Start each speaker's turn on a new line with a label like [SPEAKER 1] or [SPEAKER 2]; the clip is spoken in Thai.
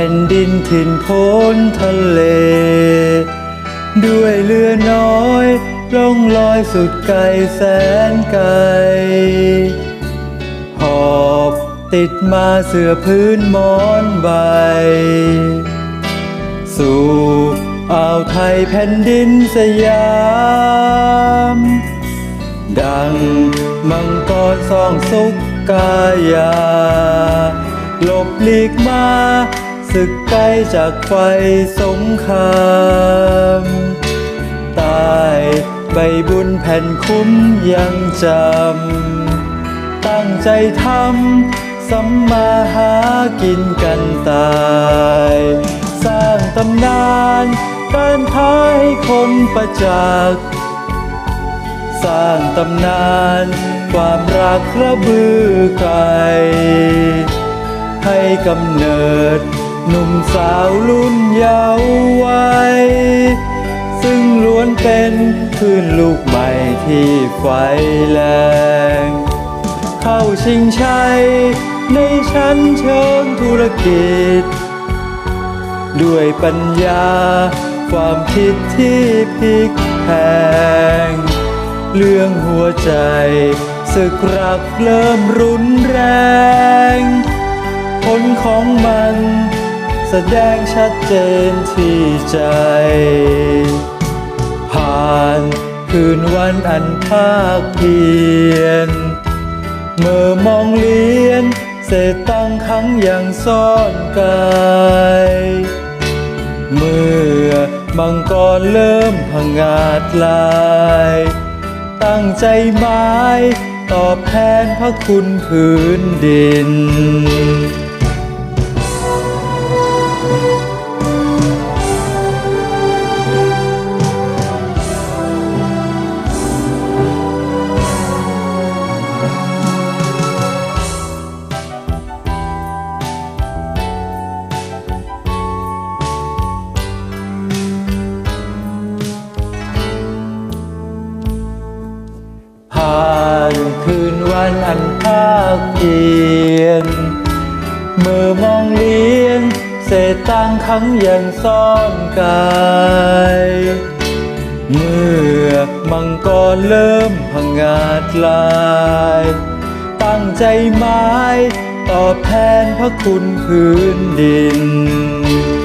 [SPEAKER 1] ผ่นดินถิ่นพ้นทะเล ด้วยเรือน้อยล่องลอยสุดไกลแสนไกล หอบติดมาเสื้อพื้นหมอนใบ สู่อ่าวไทยแผ่นดินสยาม ดังมังกรสองสุกกายา หลบหลีกมา ศึกไกลจากไฟสงครามใต้ใบบุญแผ่นคุ้มยังจำ ตั้งใจทำสัมมาหากินกันตาย สร้างตำนานการท้าให้คนประจักษ์สร้างตำนานความรักระบือไกลให้กำเนิด หนุ่มสาวรุ่นเยาว์วัยซึ่งล้วนเป็นคลื่นลูกใหม่ที่ไฟแรง เข้าชิงชัยในชั้นเชิงธุรกิจ ด้วยปัญญาความคิดที่พลิกแพง เรื่องหัวใจศึกรักเริ่มรุนแรง ผลของมัน แสดงชัดเจนที่ใจ ผ่านคืนวันอันภาคเพียน เมื่อมองเลียนเศษตั้งขังอย่างซ่อนกายเมื่อมังกรเริ่มพังงาดลาย ตั้งใจหมายตอบแทนพระคุณพื้นดิน คืนวันอันภาคเพียนมือมองเลียนเศษตังขังยังซ่อนกายเมื่อมังกรเริ่มพังงาดลาย ตั้งใจหมายตอบแทนพระคุณพื้นดิน